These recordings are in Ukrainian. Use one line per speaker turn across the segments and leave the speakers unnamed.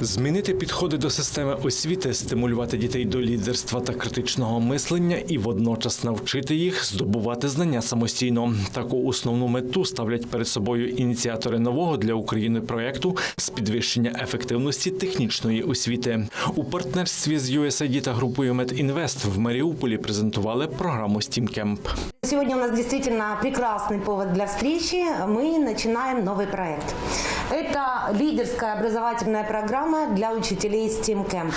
Змінити підходи до системи освіти, стимулювати дітей до лідерства та критичного мислення і водночас навчити їх здобувати знання самостійно. Таку основну мету ставлять перед собою ініціатори нового для України проекту з підвищення ефективності технічної освіти. У партнерстві з USAID та групою MedInvest в Маріуполі презентували програму STEAMCamp.
Сегодня у нас действительно прекрасный повод для встречи. Мы начинаем новый проект. Это лидерская образовательная программа для учителей STEAM Camp.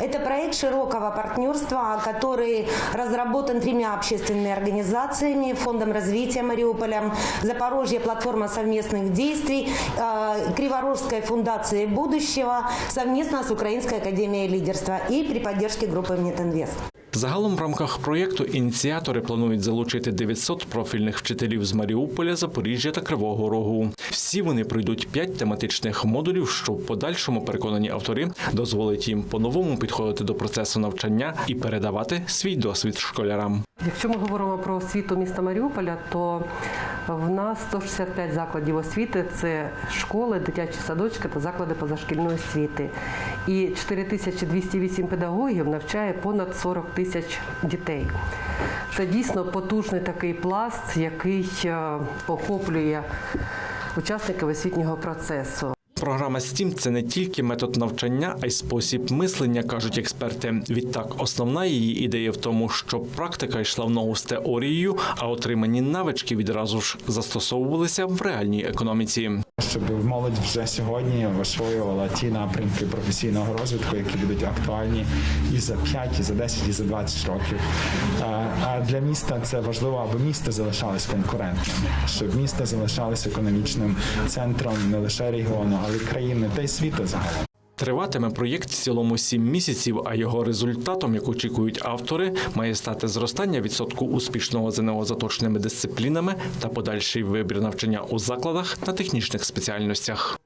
Это проект широкого партнерства, который разработан тремя общественными организациями, Фондом развития Мариуполя, Запорожье платформа совместных действий, э, Криворожской фундацией будущего совместно с Украинской академией лидерства и при поддержке группы Метинвест.
Загалом в рамках проєкту ініціатори планують залучити 900 профільних вчителів з Маріуполя, Запоріжжя та Кривого Рогу. Всі вони пройдуть п'ять тематичних модулів, що в подальшому переконані автори дозволить їм по-новому підходити до процесу навчання і передавати свій досвід школярам.
Якщо ми говоримо про освіту міста Маріуполя, то в нас 165 закладів освіти це школи, дитячі садочки та заклади позашкільної освіти. І 4208 педагогів навчає понад 40 тисяч дітей. Це дійсно потужний такий пласт, який е, охоплює учасників освітнього процесу.
Програма STEAM – це не тільки метод навчання, а й спосіб мислення, кажуть експерти. Відтак, основна її ідея в тому, щоб практика йшла в ногу з теорією, а отримані навички відразу ж застосовувалися в реальній економіці.
Щоб молодь вже сьогодні освоювала ті напрямки професійного розвитку, які будуть актуальні і за 5, і за 10, і за 20 років. А- для міста це важливо, аби місто залишалось конкурентним, щоб місто залишалось економічним центром не лише регіону, але й країни та й світу загалом.
Триватиме проєкт в цілому сім місяців, а його результатом, як очікують автори, має стати зростання відсотку успішного ЗНО за точними дисциплінами та подальший вибір навчання у закладах та технічних спеціальностях.